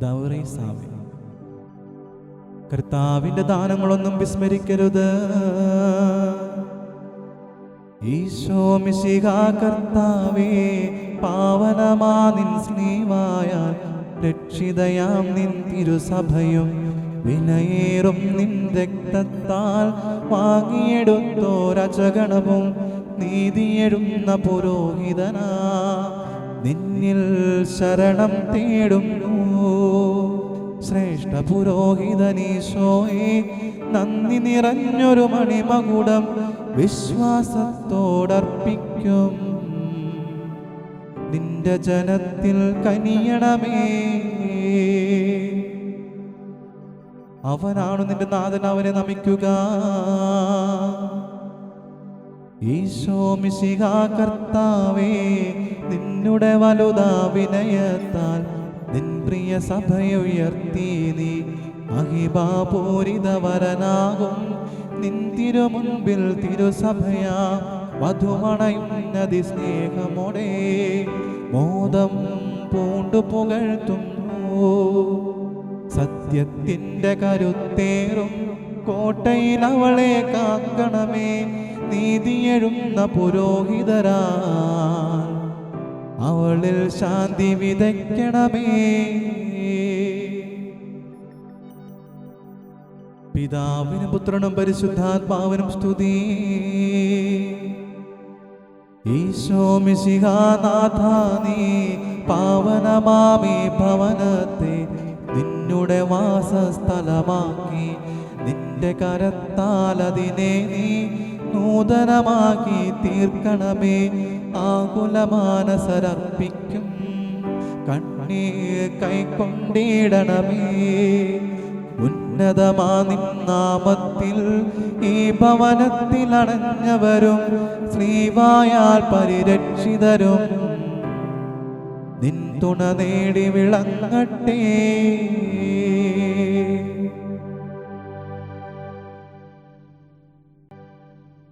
ദൗറേ Xavi. കർത്താവിന്റെ ദാനങ്ങളൊന്നും വിസ്മരിക്കരുത്. ഈശോ മിശിക കർത്താവേ പാവനമാ നിൻ സ്നേവായാൽ രക്ഷിതയാം നിൻ തിരുസഭയും. വിലയേറും നിൻ രക്തത്താൽ വാങ്ങിയെടുത്തോരചഗണവും നീതിയെഴുന്ന പുരോഹിതനാ. നിന്നിൽ ശരണം തേടുന്നു. ശ്രേഷ്ഠ പുരോഹിതനീശോയെ നന്ദി നിറഞ്ഞൊരു മണിമകുടം വിശ്വാസത്തോടർപ്പിക്കും. നിന്റെ ജനത്തിൽ കനിയണമേ. അവനാണ് നിന്റെ നാഥൻ അവനെ നമിക്കുക. ഈശോ മിശിഹ കർത്താവേ നിന്നുടെ വലുതാ വിനയത്താൽ നിൻ പ്രിയ സഭയുയർത്തി നീ. മഹിമാപൂരിതവരനാകും നിൻ തിരുമുൻപിൽ തിരുസഭയാ. വധുമണയുന്നതി സ്നേഹമോടെ മോദം പൂണ്ടു പുകഴ്ത്തുന്നു. സത്യത്തിന്റെ കരുത്തേറും കോട്ടയിൽ അവളെ കാക്കണമേ നീതിയെഴുന്ന പുരോഹിതരാ. അവളിൽ ശാന്തി വിതയ്ക്കണമേ. പിതാവിനും പുത്രനും പരിശുദ്ധാത്മാവിനും സ്തുതി. ഈശോ മിശിഹാനാഥ നീ പാവനമാമി ഭവനത്തെ നിന്നുടെ വാസസ്ഥലമാക്കി. നിന്റെ കരത്താൽ അതിനെ നീ നൂതനമാക്കി തീർക്കണമേ. ആകുലമാനസരർപ്പിക്കും. കണ്ണീർ കൈക്കൊണ്ടിടണമേ. ഉന്നതമാ നിന്നാമത്തിൽ ഈ ഭവനത്തിൽ അടഞ്ഞവരും ശ്രീവായാൽ പരിരക്ഷിതരും. നിൻ തുണ നേടി വിളങ്ങട്ടെ.